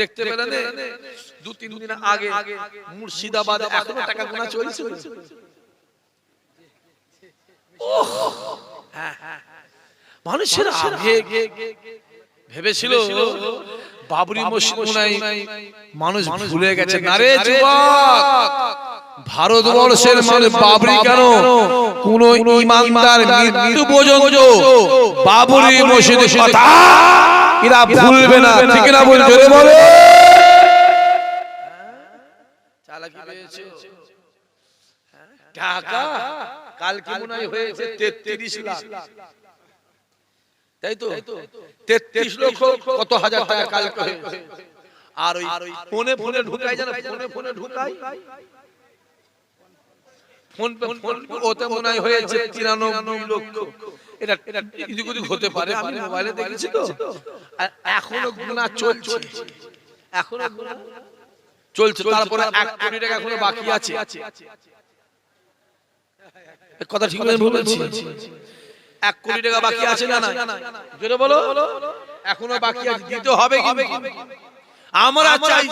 দেখতে পেলেন দু তিন দিন আগে মুর্শিদাবাদ এখনও টাকা গোনা চলছে! হ্যাঁ, হ্যাঁ, হ্যাঁ। মানুষের ভেবেছিল বাবরি মসজিদ হয় মানুষ ভুলে গেছে। না রে যুবক! ভারতবর্ষের মানুষ বাবরি কেন? কোন? ইমানদার মৃত্যু পর্যন্ত বাবরি মসজিদের কথা। এরা ভুলবে না ঠিক না বল জোরে বলে। চালাকি পেয়েছে? টাকা? কালকে মনে হয় হয়েছে? তেত্রিশ লাখ। তাই তো? তেত্রিশ লক্ষ কত হাজার টাকা কালকে হয়েছে? আর ওই ফোনে ফোনে ঢুকাই জানা? ফোনে ফোনে ঢুকাই ফোন ওতে মনে হয় হয়েছে তিরানব্বই লক্ষ। এটা এদিক ওদিক হতে পারে আমি মোবাইলে দেখেছি তো। এখনও গুণা চলছে। এখনও গুণা চলছে। তারপরে এক কোটি টাকা এখনও বাকি আছে। কথা ঠিক বলে বলেছি। এক কোটি টাকা বাকি আছে না না জোরে বলো। এখনও বাকি আছে। দিতে হবে কিন্তু। আমরা চাই।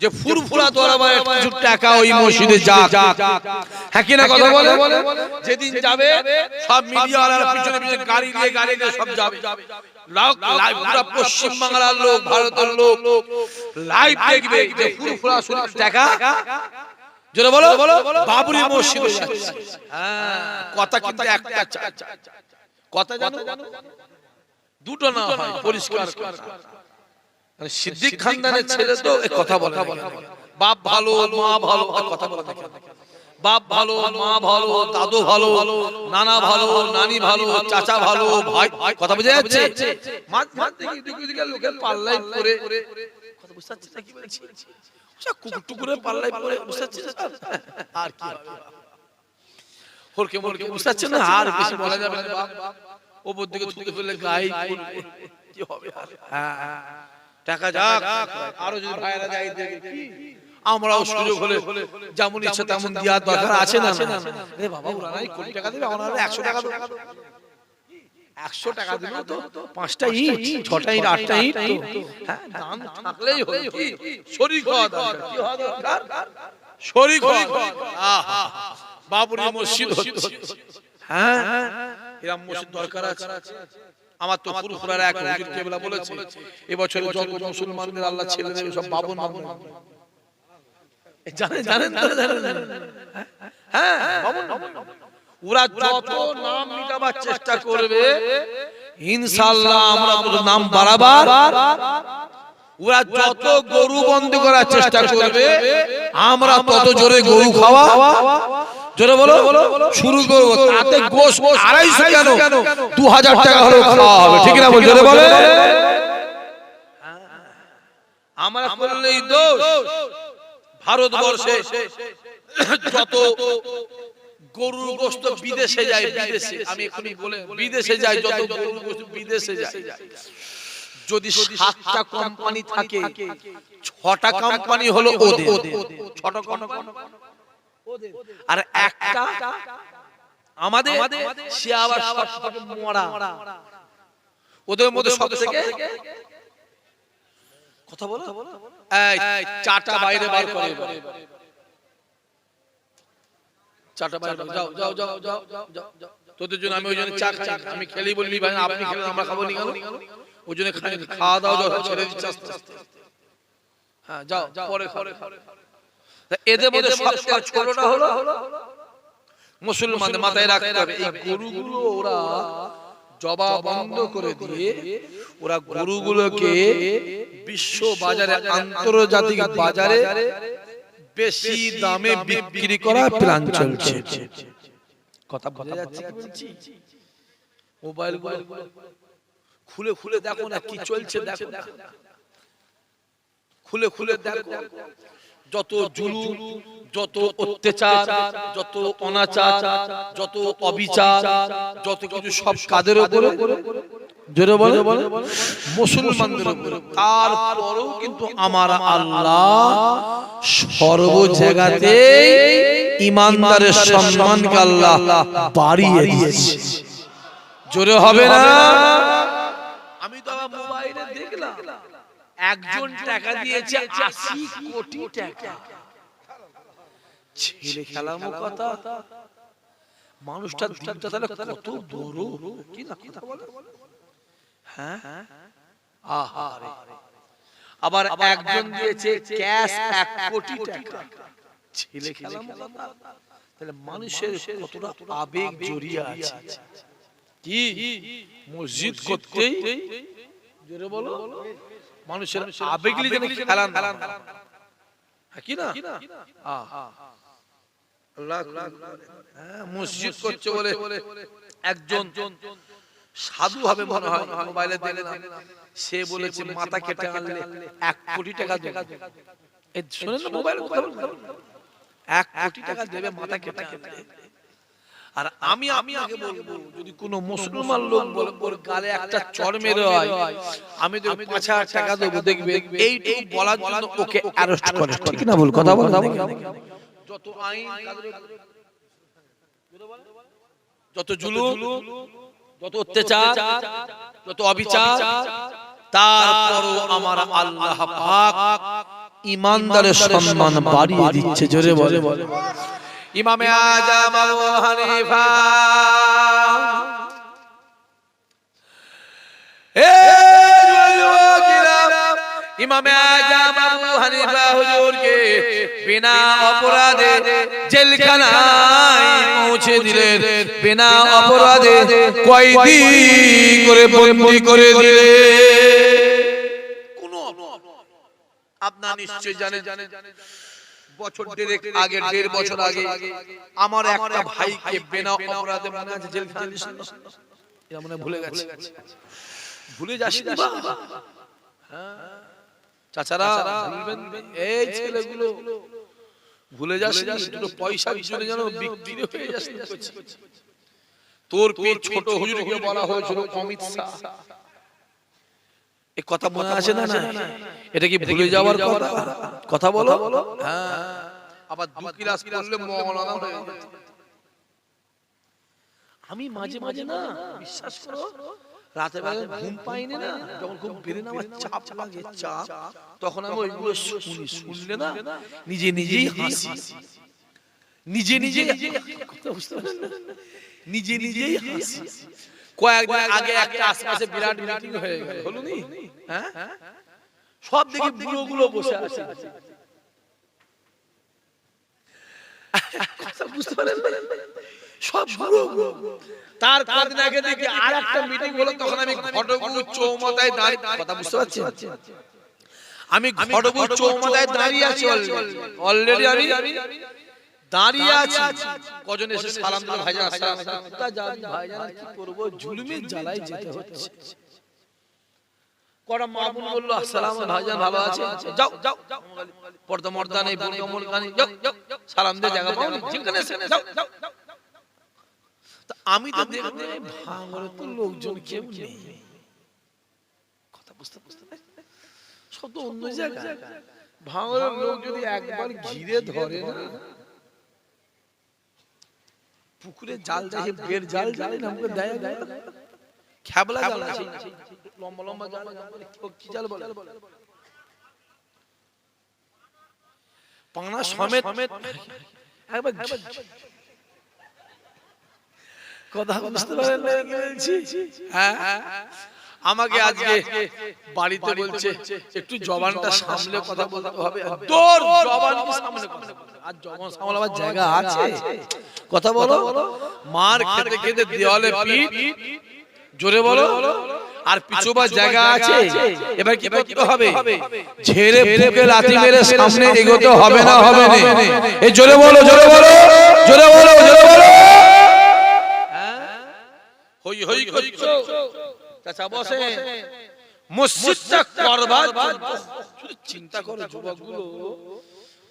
যে ফুরফুরা দরবারে কিছু টাকা ওই মসজিদে যাক হ্যাঁ কি না কথা বলে যেদিন যাবে সব মিডিয়াওয়ালার পিছনে পিছনে গাড়ি দিয়ে গাড়ি দিয়ে সব যাবে পুরো পশ্চিম বাংলার লোক ভারতের লোক লাইভ দেখবে যে ফুরফুরা শুনে টাকা জোরে বলো বাবরি মসজিদে যাচ্ছে হ্যাঁ কথা কিন্তু একটা কথা জানো দুটো না হয় পরিষ্কার। মানে সিদ্দিক খানদানের ছেলে তো কথা বলে বাপ ভালো মা ভালো কথা বলে বাপ ভালো মা ভালো দাদু ভালো নানা ভালো নানি ভালো চাচা ভালো ভাই কথা বোঝা যাচ্ছে? মাঝ মাঝ থেকে দিকে দিকে লোকের পাল্লাই করে কথা বুঝতে পারছিস কি বলছি আচ্ছা, কুকুর টুকুরের পাল্লাই পরে বুঝতে পারছিস আর কি? হবে? হরকে মরকে বুঝতে পারছেন না আর বেশি বলা যাবে না। বাপ। ওপর দিকে থুকে ফেললে গায়ে কি হবে হ্যাঁ, হ্যাঁ, টাকা যাক। আরও যদি ভাইরা দেখে। আমরাও সুযোগ হলে যেমন ইচ্ছা তেমন দেওয়ার দরকার আছে না? না? এ বাবা ওরা নাই কোটি টাকা দেবে আমরা একশো টাকা দেবো। একশো টাকা দিল তো পাঁচটা ইট ছটা ইট আটটা ইট হ্যাঁ দান থাকলেই হলো। কি শরীর হওয়া দরকার। কি হওয়া দরকার? শরীর হওয়া আহা বাবরি মসজিদ হচ্ছে। হ্যাঁ এরকম মসজিদ দরকার আছে। আমার তো ফুরফুরার এক হুজুর কেবলা বলেছে। এবছর যত মুসলমানদের আল্লাহ ছেড়ে দেবে সব বাবন বাবন জানেন জানেন জানেন, জানেন, জানেন। হ্যাঁ বাবন। ওরা যত নাম মিটাবার চেষ্টা করবে ইনশাআল্লাহ আমরা নাম বাড়াবার। ওরা যত গরু বন্ধ করার চেষ্টা করবে আমরা তত জোরে গরু খাওয়া। জোরে বলো। শুরু করব। তাতে গোশ আড়াইশো কেন? দু হাজার টাকা হলেও খাওয়া হবে। ঠিক না বল জোরে বলে। আমরা করলেই দোষ ভারতবর্ষে যত গরুর গোস্ত বিদেশে যায় বিদেশে। আমি এখনই বলে বিদেশে যায় যত গরুর গোস্ত বিদেশে যায়। যদি সাতটা কোম্পানি থাকে ছটা কোম্পানি হলো ওদের। ছটা কোম্পানি আর একটা আমাদের সে আবার মরা। ওদের মধ্যে সব থেকে কথা বলো। এই চাটা বাইরে বার করে চাটা বাইরে যাও যাও যাও যাও যাও যাও যাও। তোদের জন্য আমি ওই জন্য আমি খেলি বললি ভাই আপনি খেলেন আমরা খাব নি কেন? ওই জন্য খাওয়া দাওয়া ছেড়ে দিচ্ছে হ্যাঁ যাও পরে পরে তা এদের মধ্যে সবচেয়ে হলো মুসলমানদের মাথায় রাখতে হবে। এই গরুগুলো ওরা জবা বন্ধ করে দিয়ে ওরা গরুগুলোকে বিশ্ব বাজারে আন্তর্জাতিক বাজারে বেশি দামে বিক্রি করার প্ল্যান চলছে। কথা বোঝা যাচ্ছে কি বলছি মোবাইল খুলে খুলে দেখো না কি চলছে দেখো দেখো খুলে খুলে দেখো। যত জুলু যত অত্যাচার যত অনাচার যত অবিচার যত কিছু সব কাদের উপরে জোরে বলে। মুসলমানদের উপরে। তারপরেও কিন্তু আমার আল্লাহ সর্ব জায়গাতে ইমানদারের সম্মানকে আল্লাহ বাড়িয়ে দিয়েছে। জোরে হবে না? একজন টাকা দিয়েছে আশি কোটি টাকা। ছেলে খেলামো কথা। মানুষটার দিনটা তাহলে কত বড়? কি না কথা? বলে হ্যাঁ? আহা। আবার একজন দিয়েছে ক্যাশ এক কোটি টাকা। ছেলে খেলামো কথা। তাহলে মানুষের কতটা আবেগ জড়িয়ে আছে? কি? মসজিদ করতেই জোরে বলো। মানুষের আবেগ যেন খেলান হ্যাঁ, কি না? হ্যাঁ, মসজিদ করছে বলে একজন সাধু হবে মনে হয় মোবাইলে দেখলাম সে বলেছে মাথা কেটে আনলে এক কোটি টাকা দেবে। শোনেন মোবাইলে এক কোটি টাকা দেবে মাথা কেটে কেটে আর আমি বলব যদি কোনো মুসলমান লোক বলে ওর গালে একটা চড় মেরে হয় আমি তো পাঁচ হাজার টাকা দেবো দেখবে এইটুকু বলার জন্য ওকে অ্যারেস্ট করে। ঠিক না বল কথা বল যত আইন যত জুলুম যত অত্যাচার যত অবিচার তারপরও আমার আল্লাহ পাক ইমানদারের সম্মান বাড়িয়ে দিচ্ছে জোরে বলে। বলে। ইমামে আজম আবু হানিফা। এ ইমামে আজম আবু হানিফা হুজুরকে বিনা অপরাধে জেলখানায় পৌঁছে দিলেন। বিনা অপরাধে কয়দি করে বন্দি করে দিলেন। আপনার নিশ্চয় জানেন। বছর দেড়েক আগে দেড় বছর আগে আমার একটা ভাইকে বিনা অপরাধে মনে আছে জেলখানায় দিয়েছিল। এরা মনে ভুলে গেছে। ভুলে যাসনি চাচারা এই ছেলেগুলো ভুলে যাস দুটো পয়সার জন্য যেন বিক্রি হয়ে যাস তোর পে ছোট হুজুরকে বলা হয়েছিল অমিত শাহ। এই কথা মনে আছে না না এটা কি ভুলে যাওয়ার কথা? কথা? বলো। হ্যাঁ। আবার দু ক্লাস করলে মৌলানা হয়ে আমি মাঝে মাঝে না বিশ্বাস করো রাতে বেলা ঘুম পাইনি না যখন খুব বেড়ে আমার চাপ লাগে চাপ তখন আমি ওইগুলো শুনি শুনলে না নিজে নিজেই হাসি। নিজে নিজে বুঝতে পারলেন না? নিজে নিজেই হাসি। কয়েকদিন আগে একটা আশপাশে বিরাট মিটিং হয়ে গেল। নি হ্যাঁ? সব দেখি বুড়ো গুলো বসে আছে। বুঝতে পারলেন সব বুড়ো তার কদিন আগে দেখি আর একটা মিটিং হলো তখন আমি ঘটগুলো চৌমাথায় দাঁড়িয়ে কথা বুঝতে পারছি আমি চৌমাথায় দাঁড়িয়ে আছি অলরেডি আমি দাঁড়িয়ে আছি। কজন এসে সালাম দিল ভাইজান আসসালাম ভাইজান কি করব? জুলুমের জ্বালায় যেতে হচ্ছে। কড়া বলল আসসালাম ভাইজান ভালো আছে যাও যাও। পর্দা মর্দা নেই বোন কমল গানি যাও সালাম দিয়ে জায়গা পাও যেখানে সেখানে যাও আমি তো তো লোকজন কেউ নেই। কথা বুঝতে বুঝতে সব তো অন্য জায়গায়। ভাঙরের লোক যদি একবার ঘিরে ধরে না পুকুরে জাল যাই বের জাল জালে না আমাকে দেয় দেয় খ্যাবলা জাল আছে। লম্বা লম্বা জাল কি জাল বলে? পানা সমেত। একবার কথা বুঝতে পারেন কি বলছি। হ্যাঁ। আমাকে আজকে বাড়িতে বলছে একটু জবানটা সামলে কথা বলতে হবে। তোর জবান সামলে আর জবান সামলাবার জায়গা আছে? কথা বলো। মার খেতে খেতে দেওয়ালে পিঠ। জোরে বলো। আর পিছুবার জায়গা আছে? এবার কি করতে হবে? ঝেড়ে বুকে লাথি মেরে সামনে এগোতে হবে না হবে না। এই জোরে বলো জোরে বলো। জোরে বলো জোরে বলো। হই হই করছ। চাচা বসে। মসজিদটা করবার জন্য। শুধু চিন্তা করো যুবকগুলো।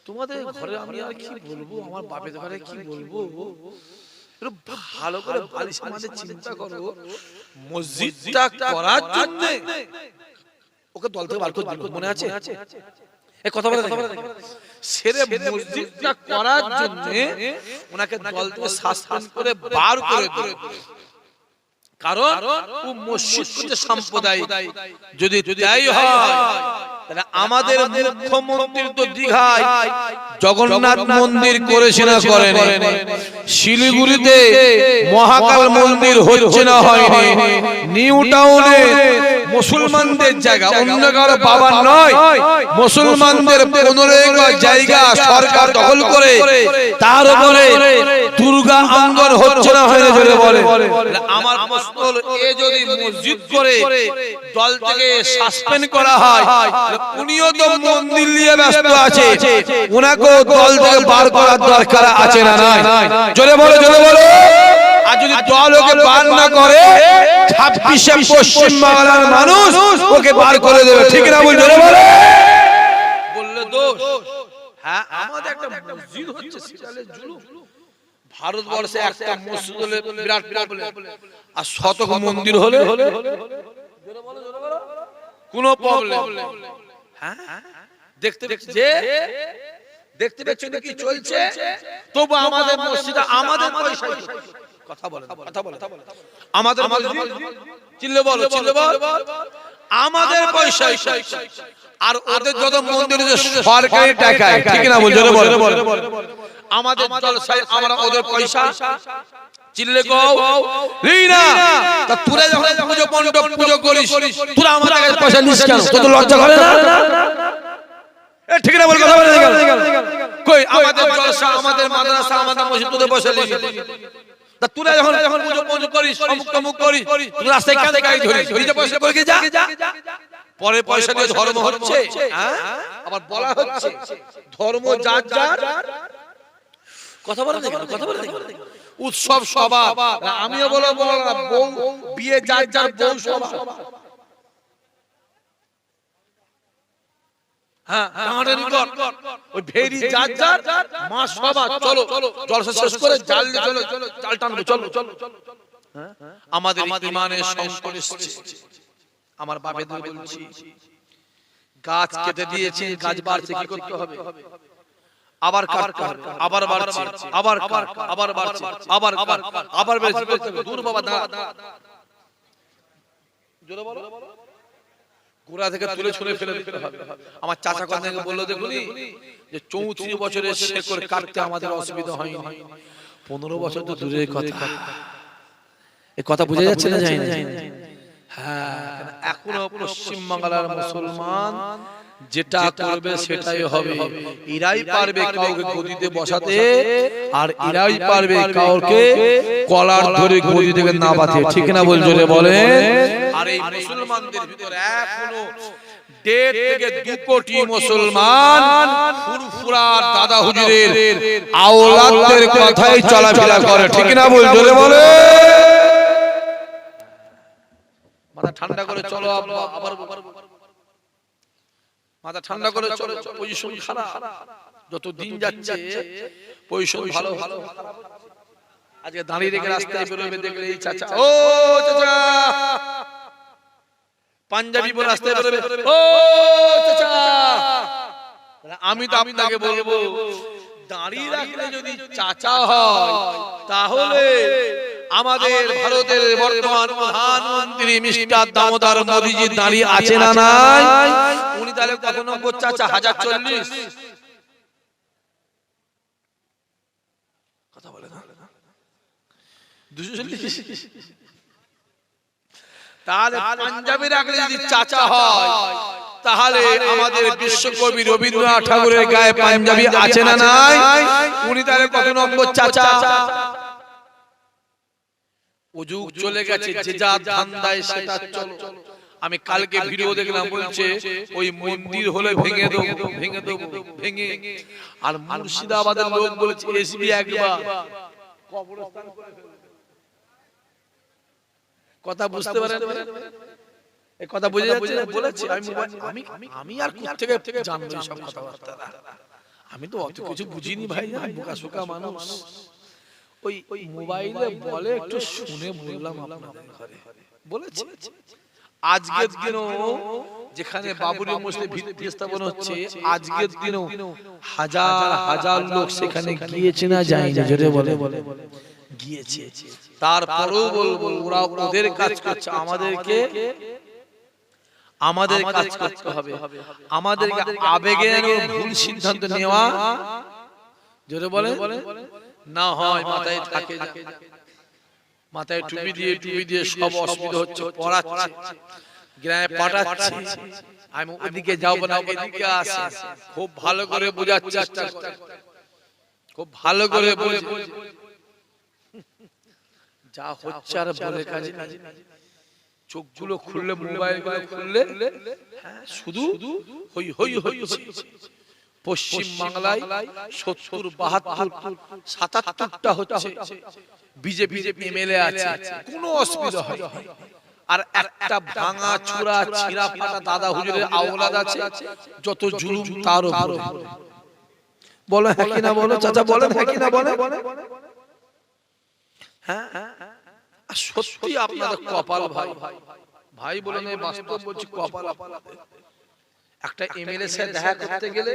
তোমাদের ঘরে আমি আর কি বলব? আমার বাপের ঘরে কি বলব? ভালো করে বালিশ আমাদের চিন্তা করো। মসজিদটা করার জন্য। ওকে দল থেকে বার করে দিল। মনে আছে? এই কথা বলে। সেরে মসজিদটা করার জন্য ওনাকে দল থেকে সাসপেন্ড করে বার করে দিল। কারণ ও মসজিদ করছে সাম্প্রদায়িক। যদি তাই হয় তাহলে আমাদের মুখ্যমন্ত্রী তো দীঘায় জগন্নাথ মন্দির করেছে না করেন। শিলিগুড়িতে মহাকাল মন্দির হচ্ছে না হয়নি। নিউ টাউনে মুসলমানদের জায়গা অন্য কারও বাবার নয়। মুসলমানদের পনেরো জায়গা সরকার দখল করে তার উপরে দুর্গা অঙ্গন হচ্ছে না হয় বলে আমার প্রশ্ন এ যদি মসজিদ করে দল থেকে সাসপেন্ড করা হয় উনিও তো মন্দির নিয়ে ব্যস্ত আছে। উনাকেও দল থেকে বার করার দরকার আছে না নাই? জোরে বলো জোরে বলো। আর যদি দল ওকে বার না করে ছাব্বিশে পশ্চিম বাংলার মানুষ ওকে বার করে দেবে। ঠিক না বল জোরে বলো। বললে দোষ। হ্যাঁ আমাদের একটা মসজিদ হচ্ছে সিরিয়ালের জুলুম। ভারতবর্ষে একটা মসজিদ হলে বিরাট প্রবলেম আর শতক মন্দির হলে কোনো প্রবলেম হ্যাঁ? দেখতে যে দেখতে কি চলছে? তবু আমাদের মসজিদ আমাদের কথা বলে কথা বলে আমাদের চিল্লে বলো চিল্লে বল আমাদের পয়সায় আর ওদের যত মন্দির সরকারি টাকায়। ঠিক না বলছো বলে। আমাদের জলসায় আমরা ওদের পয়সা চিল্লে কও রিনা তা তোরা যখন পুজো মণ্ডপ পুজো করিস তোরা আমার কাছে পয়সা নিস কেন তোর তো লজ্জা করে না এ ঠিক না বল কথা বলে কই আমাদের জলসা আমাদের মাদ্রাসা আমাদের মসজিদ তোদের পয়সা নিস তা তোরা যখন যখন পুজো পুজো করিস অমুক তমুক করিস তুই রাস্তায় কাঁদে গাড়ি ধরিস নিজে পয়সা করে যা পরে পয়সা দিয়ে ধর্ম হচ্ছে হ্যাঁ? আবার বলা হচ্ছে ধর্ম যার যার কথা বলে কথা বলে উৎসব সভা আমিও বলো বলো না, বউ বিয়ে যার যার বউ সভা হ্যাঁ টানাটানি কর। ওই ভেরি যার যার মা সভা চলো জলসা শেষ করে জাল নিয়ে চলো জাল টানবো চলো চলো হ্যাঁ? আমাদের ইমানের সংকট এসেছে আমার বাবেদের বলছি গাছ কেটে দিয়েছে গাছ বাড়ছে কি করতে হবে আবার আবার বাড়ছে আবার আবার বাড়ছে আবার আবার? দূর বাবা জোরে বলো। গোড়া থেকে তুলে ছুলে ফেলে দিতে হবে। আমার চাচা কথা বলল দেখুনি যে চৌত্রিশ বছরের শেকড় কাটতে আমাদের অসুবিধা হয়নি। পনেরো বছর তো দূরের কথা। এ কথা বোঝা যাচ্ছে না যাই না। হ্যাঁ এখনও পশ্চিম বাংলার মুসলমান যেটা করবে সেটাই হবে। এরাই পারবে কাউকে গদিতে বসাতে আর এরাই পারবে কাউকে কলার ধরে গদি থেকে না বাঁধে ঠিক না বল জোরে বলে আর এই মুসলমানদের ভিতরে এখনও দেড় থেকে দু কোটি মুসলমান ফুরফুরার দাদা হুজুরের আওলাদদের কথাই চলাফেরা করে। ঠিক না বল জোরে বলে মাথা ঠান্ডা করে চলো আবার মাথা ঠান্ডা করে চলো পজিশন খারাপ। যত দিন যাচ্ছে পজিশন ভালো ভালো। আজকে দাঁড়িয়ে রেখে রাস্তায় বেরোবে দেখলে এই চাচা। ও চাচা। পাঞ্জাবি পরে রাস্তায় বেরোবে। ও চাচা। আমি তো আপনাকে বলব দাঁড়িয়ে রাখলে যদি চাচা হয় তাহলে আমাদের ভারতের বর্তমান প্রধানমন্ত্রী মিস্টার দামোদর মোদীজি দাঁড়িয়ে আছে না নাই? উনি তাহলে কত নম্বর চাচা হাজার চল্লিশ। কথা বলে না। দুশো চল্লিশ। তাহলে পাঞ্জাবি রাখলে যদি চাচা হয় তাহলে আমাদের বিশ্বকবি রবীন্দ্রনাথ ঠাকুরের গায়ে পাঞ্জাবি আছে না নাই? উনি তাহলে কত নম্বর চাচা যুগ চলে গেছে যে যা ধান্দায় সেটা চলো। আমি কালকে ভিডিও দেখলাম বলছে ওই মন্দির হলে ভেঙে দেবো ভেঙে দেবো ভেঙে। আর মুর্শিদাবাদের লোক বলেছে এসবি একবার। কবরস্থান করে কথা বুঝতে পারেন? এই কথা বুঝে যাচ্ছে না? বলেছি আমি আমি আমি আর কোথা থেকে জানব সব কথাবার্তা আমি তো অত কিছু বুঝিনি ভাই বোকা শোকা মানুষ। ওই মোবাইলে বলে একটু শুনে বললাম আপনাদের ঘরে। বলেছি? আজকের দিনও যেখানে বাবুরি মসজিদে ভিত্তি স্থাপন হচ্ছে আজকের দিনও হাজার হাজার লোক সেখানে গিয়েছে না যায় না জোরে বলে। গিয়েছে। তারপরেও বলব ওরা ওদের কাজ করছে আমাদেরকে আমাদের কাজ করতে হবে। আমাদেরকে আবেগে ভুল সিদ্ধান্ত নেওয়া। জোরে বলে? না হয় মাথায় থাকে মাথায় টুপি দিয়ে টুপি দিয়ে সব অসুবিধা হচ্ছে পড়াচ্ছে গ্রামে পাঠাচ্ছে। আমি ওদিকে যাব না এদিকে আসে। খুব ভালো করে বোঝার চেষ্টা খুব ভালো করে বোঝে। যা হচ্ছে আর বলে কাজে। চোখগুলো খুললে মোবাইল খুললে হ্যাঁ, শুধু হই হই হচ্ছে। পশ্চিম বাংলায় সত্তর বাহাত্তর সাতাত্তরটা হচ্ছে বিজেপি এমএলএ আছে। কোনো অসুবিধা হয়। আর একটা ভাঙা চূড়া ছিঁড়া ফাটা দাদা হুজুরের আওলাদ আছে যত জুলুম তার উপরে। বলো হ্যাঁ কি না বলো চাচা বলেন হ্যাঁ কি না বলে হ্যাঁ আর সত্যি আপনাদের কপাল ভাই। ভাই। বলে বাস্তব বলছি কপাল আপনাদের। একটা এমএলএ সাথে দেখা করতে গেলে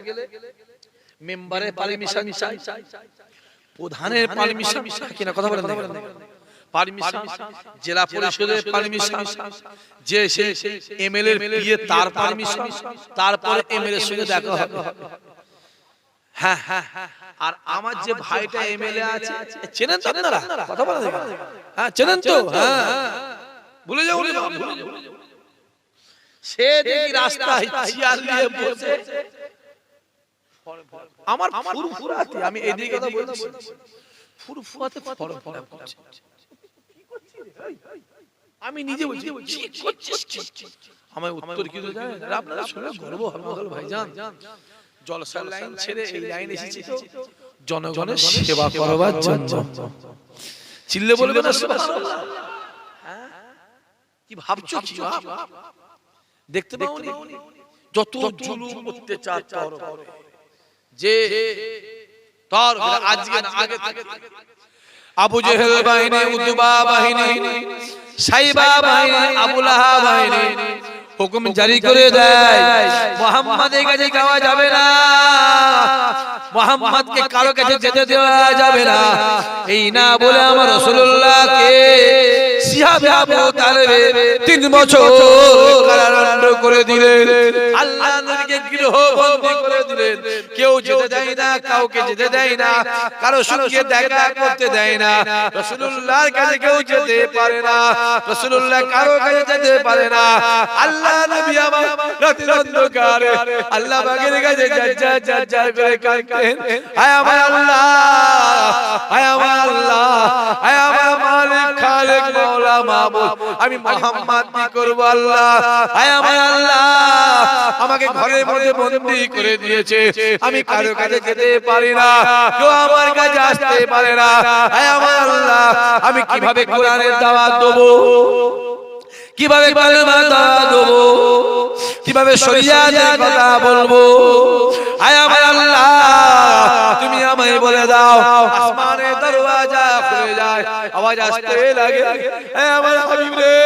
মেম্বারের পারমিশন চাই প্রধানের পারমিশন কিনা কথা বলেন পারমিশন জেলা পরিষদের পারমিশন যে সে এমএলএ এর পিএ তার পারমিশন তারপরে এমএলএ সঙ্গে দেখা হবে। হ্যাঁ হ্যাঁ আর আমার যে ভাইটা এমএলএ আছে চেনেন তো আপনারা? কথা বলেন হ্যাঁ চেনেন তো? হ্যাঁ। ভুলে যাও ভুলে যাও। সে দেখি রাস্তায় চেয়ার নিয়ে বসে। আমার ফুরফুরাতে আমি এদিকে কথা বলছি। ফুরফুরাতে ফরফর করছে। আমি নিজে বলছি কি করছিস? আমায় উত্তর কি জানেন? আপনারা শুনে গর্ব হবে বলো ভাইজান। জলসার লাইন ছেড়ে এই লাইন এসেছি। তো জনগণের সেবা করবার জন্য। চিল্লে বলবে না সুবহানাল্লাহ? হ্যাঁ? কি ভাবছ কি? দেখতে পাওনি? যত জুলুম অত্যাচার তোর উপরে। যে তোর আজকে আগে থেকে। আবু জেহেল বাহিনী উতবা বাহিনী সাইবা বাহিনী আবু লাহাব বাহিনী হুকুম জারি করে দেয়। মোহাম্মদের কাছে যাওয়া যাবে না। মোহাম্মদকে কারও কাছে যেতে দেওয়া যাবে না। এই না বলে আমার রাসূলুল্লাহকে সিহাবে আবু তালেবে তিন বছর কারাদণ্ড করে দিলেন। আল্লাহ নবীকে গৃহবন্দী করে দিলেন। কেউ যেতে দেয় না কাউকে যেতে দেয় না কারও সঙ্গে দেখা করতে দেয় না। রাসূলুল্লাহর কাছে কেউ যেতে পারে না রাসূলুল্লাহ কারও কাছে যেতে পারে না। আল্লাহ নবী আমার রাতের অন্ধকারে আল্লাহ বাগের কাছে জাজ্জা জাজ্জা করে কাঁদতেন। হায় আমার আল্লাহ হায় আমার আল্লাহ হায় আমার মালিক। মাওলা আমি মোহাম্মদ কি করব আল্লাহ? আমার আল্লাহ। আমাকে ঘরের মধ্যে বন্দি করে দিয়েছে। আমি কারও কাছে যেতে পারি না। কেউ আমার কাছে আসতে পারে না। আমার আল্লাহ। আমি কীভাবে কোরআনের দাওয়াত দেবো? কীভাবে কালেমা দেবো কীভাবে শরিয়াতের কথা বলব? আয় আমার আল্লাহ তুমি আমায় বলে দাও। দরওয়াজা খুলে যায়। আওয়াজ আসতে লাগে। এ আমার হাবিব রে।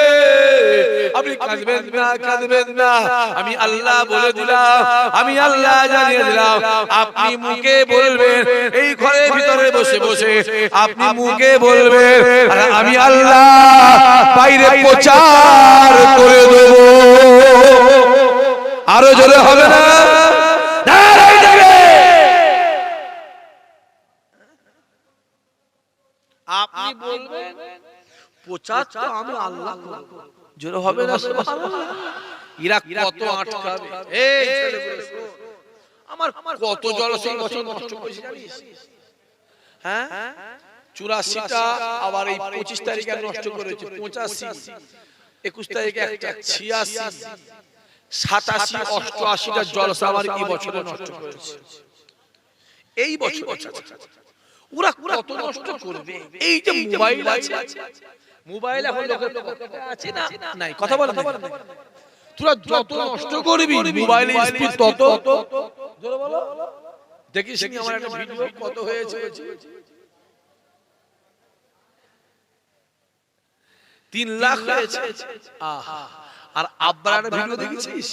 আপনি কাঁদবেন না কাঁদবেন না। আমি আল্লাহ বলে দিলাম। আমি আল্লাহ জানিয়ে দিলাম। আপনি মুখে বলবেন। এই ঘরের ভিতরে বসে বসে আপনি মুখে বলবেন। আর আমি আল্লাহ। বাইরে প্রচার করে দেব। আরও জোরে হবে না? নারাই আপনি বলবেন প্রচার তো আমি আল্লাহ জোরে হবে না ইরা কত আটকাবে? এই আমার কত জলসা বছর নষ্ট করেছি জানিস? হ্যাঁ? চুরাশিটা আবার এই পঁচিশ তারিখে নষ্ট করেছে পঁচাশি একুশ তারিখে একটা ছিয়াশি সাতাশি অষ্টআশিটা জলসা আমার এই বছরে নষ্ট করেছে। এই বছর ওরা কত নষ্ট করবে? এই যে মোবাইল আছে মোবাইল এখন লোকের আছে না? নাই কথা বল তোরা যত নষ্ট করবি মোবাইল স্পিড তত। জোরে বলো? দেখিস আমার একটা ভিডিও কত হয়েছে। তিন লাখ হয়েছে। আহা। আর আব্বার ভিডিও দেখেছিস?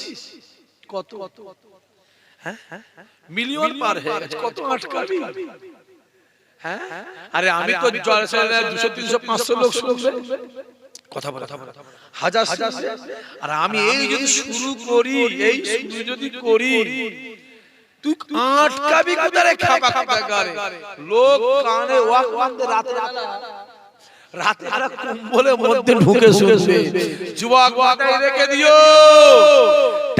কত? হ্যাঁ মিলিয়ন পার হয়ে গেছে কত আটকাবি? হ্যাঁ? আরে আমি তো দুশো তিনশো পাঁচশো লোক শুনবে। কথা বলে হাজার। আর আমি এই যদি শুরু করি এই শুরু যদি করি তুই আটকাবি কোথায় খাবা খাবা লোক কানে ওয়াক বান্ধে রাতে। রাতে আর কম্বলের মধ্যে ঢুকে শুনবে। যুবক মাথায় রেখে দিও।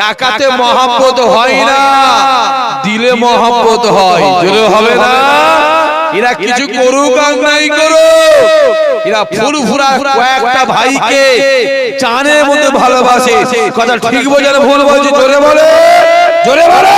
টাকাতে মহাব্বত হয় না দিলে মহাব্বত হয়। হবে না? এরা কিছু করুক আর নাই করুক এরা ফুল কয়েকটা ভাইকে জানের মধ্যে ভালোবাসে। কথা ঠিক বোঝে না ভুল বলছে জোরে বলে। জোরে বলে।